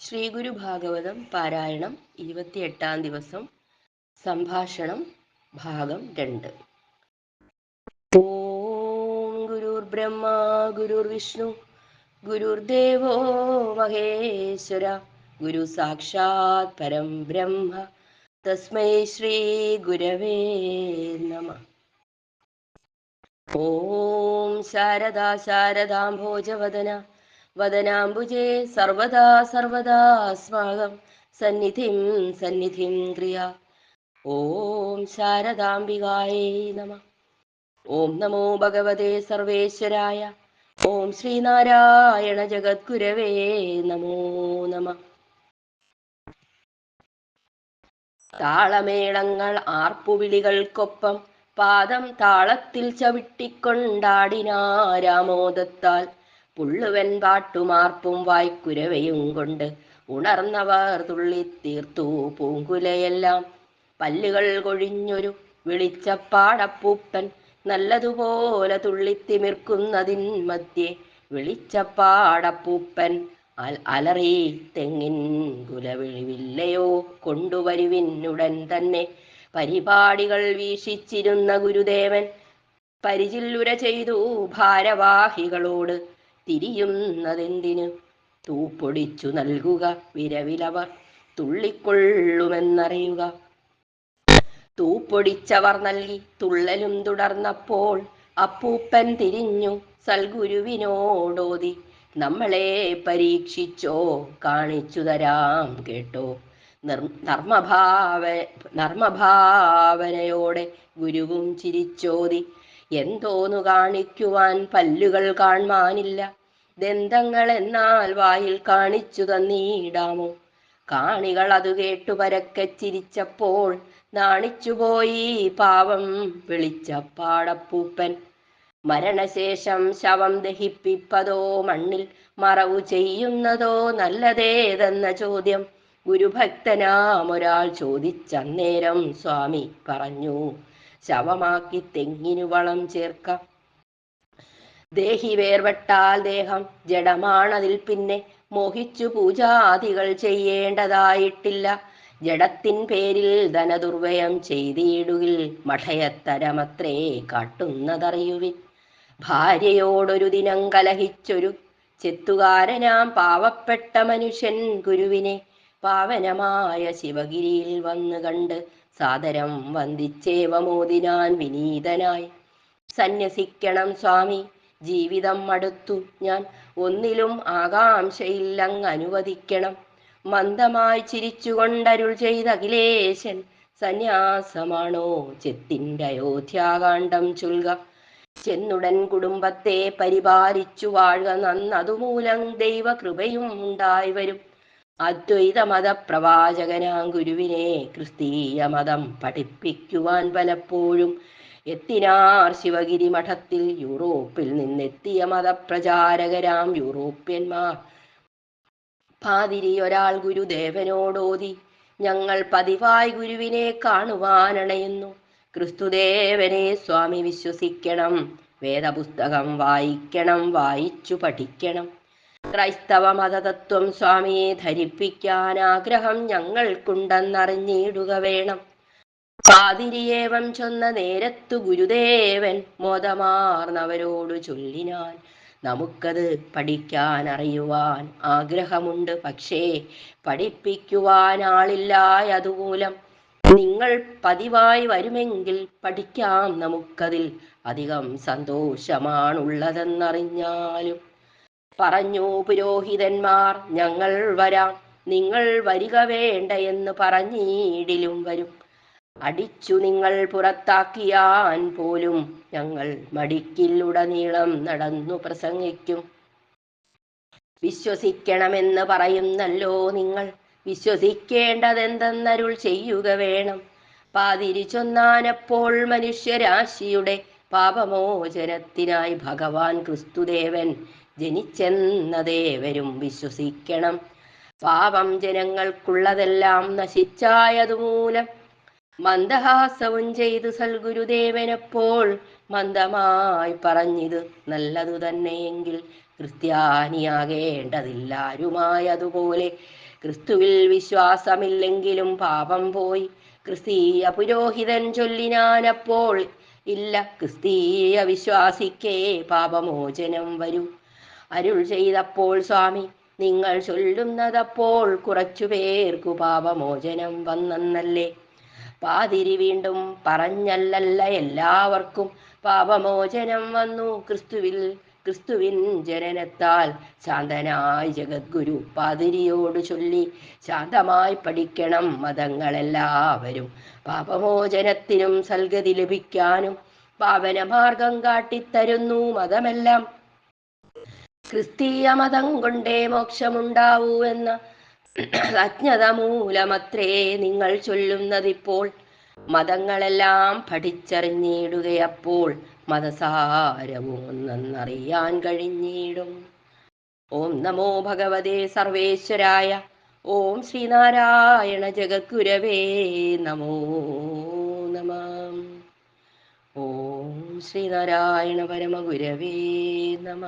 ശ്രീ ഗുരു ഭാഗവതം പാരായണം ഇരുപത്തിയെട്ടാം ദിവസം സംഭാഷണം ഭാഗം രണ്ട്. ഓം ഗുരുർ ബ്രഹ്മ ഗുരുർ വിഷ്ണു ഗുരുർദേവോ മഹേശ്വര ഗുരു സാക്ഷാത് പരം ബ്രഹ്മ തസ്മൈ ശ്രീ ഗുരവേ നമ. ഓം ശാരദാ ശാരദാംഭോജവദന വദനാംബുജേ സർവദാ സർവദാ സർവദാസ്മാകം സന്നിധിം സന്നിധിം ക്രിയ. ഓം ശാരദാംബികായേ നമ. ഓം നമോ ഭഗവതേ സർവേശ്വരായ. ഓം ശ്രീനാരായണ ജഗദ്ഗുരവേ നമോ നമ. താളമേളങ്ങൾ ആർപ്പുവിളികൾക്കൊപ്പം പാദം താളത്തിൽ ചവിട്ടിക്കൊണ്ടാടിനാരാമോദത്താൽ പുള്ളുവൻ പാട്ടുമാർപ്പും വായ്ക്കുരവയും കൊണ്ട് ഉണർന്നവർ തുള്ളി തീർത്തു പൂങ്കുലയെല്ലാം. പല്ലുകൾ കൊഴിഞ്ഞൊരു വിളിച്ചപ്പാടപ്പൂപ്പൻ നല്ലതുപോലെ തുള്ളിത്തിമിർക്കുന്നതിൻ മധ്യേ വിളിച്ചപ്പാടപ്പൂപ്പൻ അലറി തെങ്ങിൻ കുലവിഴിവില്ലയോ കൊണ്ടുവരുവിനുടൻ തന്നെ പരിപാടികൾ വീക്ഷിച്ചിരുന്ന ഗുരുദേവൻ പരിചില്ലുര ചെയ്തു ഭാരവാഹികളോട് തിരിയുന്നതെന്തിനു? തൂപ്പൊടിച്ചു നൽകുക വിരവിലവർ തുള്ളിക്കൊള്ളുമെന്നറിയുക. തൂപ്പൊടിച്ചവർ നൽകി തുള്ളലും തുടർന്നപ്പോൾ അപ്പൂപ്പൻ തിരിഞ്ഞു സൽഗുരുവിനോടോതി നമ്മളെ പരീക്ഷിച്ചോ കാണിച്ചു തരാം കേട്ടോ. നിർ നർമ്മഭാവ നർമ്മഭാവനയോടെ ഗുരുവും ചിരിച്ചോതി എന്തോന്നു കാണിക്കുവാൻ പല്ലുകൾ കാൺമാനില്ല ദന്തങ്ങൾ എന്നാൽ വായിൽ കാണിച്ചു തന്നീടാമോ? കാണികൾ അത് കേട്ടു പരക്കെ ചിരിച്ചപ്പോൾ നാണിച്ചുപോയി പാവം വിളിച്ച പാടപ്പൂപ്പൻ മരണശേഷം ശവം ദഹിപ്പിപ്പതോ മണ്ണിൽ മറവു ചെയ്യുന്നതോ നല്ലതേതെന്ന ചോദ്യം ഗുരുഭക്തനാം ഒരാൾ ചോദിച്ചന്നേരം സ്വാമി പറഞ്ഞു. ശവമാക്കി തെങ്ങിനു വളം ചേർക്ക. ദേഹി വേർപെട്ടാൽ ദേഹം ജഡമാണതിൽ പിന്നെ മോഹിച്ചു പൂജാദികൾ ചെയ്യേണ്ടതായിട്ടില്ല. ജഡത്തിൻ പേരിൽ ധനദുർവ്യയം ചെയ്തിടുകിൽ മഠയത്തരമത്രേ കാട്ടുന്നതറിയുവിൻ. ഭാര്യയോടൊരു ദിനം കലഹിച്ചൊരു ചെത്തുകാരനാം പാവപ്പെട്ട മനുഷ്യൻ ഗുരുവിനെ പാവനമായ ശിവഗിരിയിൽ വന്നു കണ്ട് സാദരം വന്ദിച്ചേവ മോദിനാൻ വിനീതനായി. സന്യസിക്കണം സ്വാമി ജീവിതം മടുത്തു ഞാൻ. ഒന്നിലും ആകാംക്ഷയില്ലങ് അനുവദിക്കണം. മന്ദമായി ചിരിച്ചുകൊണ്ടരുൾ ചെയ്ത അഖിലേശൻ സന്യാസമാണോ ചെത്തിന്റെ അയോധ്യാകാന്ഡം ചുൽക ചെന്നുടൻ കുടുംബത്തെ പരിപാലിച്ചു വാഴുക നന്നതുമൂലം ദൈവകൃപയും ഉണ്ടായി വരും. അദ്വൈത മതപ്രവാചകനാം ഗുരുവിനെ ക്രിസ്തീയ മതം പഠിപ്പിക്കുവാൻ പലപ്പോഴും എത്തിനാർ ശിവഗിരി മഠത്തിൽ യൂറോപ്പിൽ നിന്നെത്തിയ മതപ്രചാരകരാം യൂറോപ്യന്മാർ. പാതിരി ഒരാൾ ഗുരുദേവനോടോതി ഞങ്ങൾ പതിവായി ഗുരുവിനെ കാണുവാനണയുന്നു. ക്രിസ്തുദേവനെ സ്വാമി വിശ്വസിക്കണം. വേദപുസ്തകം വായിക്കണം വായിച്ചു പഠിക്കണം. ക്രൈസ്തവ മതതത്വം സ്വാമിയെ ധരിപ്പിക്കാൻ ആഗ്രഹം ഞങ്ങൾക്കുണ്ടെന്നറിഞ്ഞിടുക വേണം. പാതിരിയേവം ചൊന്ന നേരത്തു ഗുരുദേവൻ മോദമാർന്നവരോട് ചൊല്ലിനാൻ നമുക്കത് പഠിക്കാൻ അറിയുവാൻ ആഗ്രഹമുണ്ട്. പക്ഷേ പഠിപ്പിക്കുവാൻ ആളില്ലായതുമൂലം നിങ്ങൾ പതിവായി വരുമെങ്കിൽ പഠിക്കാം നമുക്കതിൽ അധികം സന്തോഷമാണുള്ളതെന്നറിഞ്ഞാലും. പറഞ്ഞു പുരോഹിതന്മാർ ഞങ്ങൾ വരാം. നിങ്ങൾ വരിക വേണ്ട എന്ന് പറഞ്ഞീടിലും വരും. അടിച്ചു നിങ്ങൾ പുറത്താക്കിയാൻ പോലും ഞങ്ങൾ മടിക്കില്ലുടനീളം നടന്നു പ്രസംഗിക്കും. വിശ്വസിക്കണമെന്ന് പറയുന്നല്ലോ നിങ്ങൾ. വിശ്വസിക്കേണ്ടതെന്തെന്നരുൾ ചെയ്യുക വേണം. പാതിരി ചൊന്നാനപ്പോൾ മനുഷ്യരാശിയുടെ പാപമോചനത്തിനായി ഭഗവാൻ ക്രിസ്തുദേവൻ ജനിച്ചെന്നതേവരും വിശ്വസിക്കണം. പാപം ജനങ്ങൾക്കുള്ളതെല്ലാം നശിച്ചായതുമൂലം മന്ദഹാസവും ചെയ്തു സൽഗുരുദേവനപ്പോൾ മന്ദമായി പറഞ്ഞിത് നല്ലതു തന്നെയെങ്കിൽ ക്രിസ്ത്യാനിയാകേണ്ടതില്ലാരുമായതുപോലെ. ക്രിസ്തുവിൽ വിശ്വാസമില്ലെങ്കിലും പാപം പോയി. ക്രിസ്തീയ പുരോഹിതൻ ചൊല്ലിനാനപ്പോൾ ഇല്ല ക്രിസ്തീയ വിശ്വാസിക്കേ പാപമോചനം വരൂ. അരുൾ ചെയ്തപ്പോൾ സ്വാമി നിങ്ങൾ ചൊല്ലുന്നതപ്പോൾ കുറച്ചു പേർക്കു പാപമോചനം വന്നെന്നല്ലേ? പാതിരി വീണ്ടും പറഞ്ഞല്ലല്ല എല്ലാവർക്കും. പാപമോചനം വന്നു. ക്രിസ്തുവിൽ ക്രിസ്തുവിൻ ജനനത്താൽ ശാന്തനായി ജഗദ്ഗുരു പാതിരിയോട് ചൊല്ലി ശാന്തമായി പഠിക്കണം മതങ്ങളെല്ലാവരും. പാപമോചനത്തിനും സൽഗതി ലഭിക്കാനും പാവനമാർഗം കാട്ടിത്തരുന്നു മതമെല്ലാം. ക്രിസ്തീയ മതം കൊണ്ടേ മോക്ഷമുണ്ടാവൂ എന്ന അജ്ഞത മൂലമത്രേ നിങ്ങൾ ചൊല്ലുന്നതിപ്പോൾ. മതങ്ങളെല്ലാം പഠിച്ചറിഞ്ഞിടുകയപ്പോൾ മതസാരവും ഒന്നെന്നറിയാൻ കഴിഞ്ഞിടും. ഓം നമോ ഭഗവതേ സർവേശ്വരായ ഓം ശ്രീനാരായണ ജഗദ്ഗുരവേ നമോ നമ. ഓം ശ്രീനാരായണ പരമഗുരവേ നമ.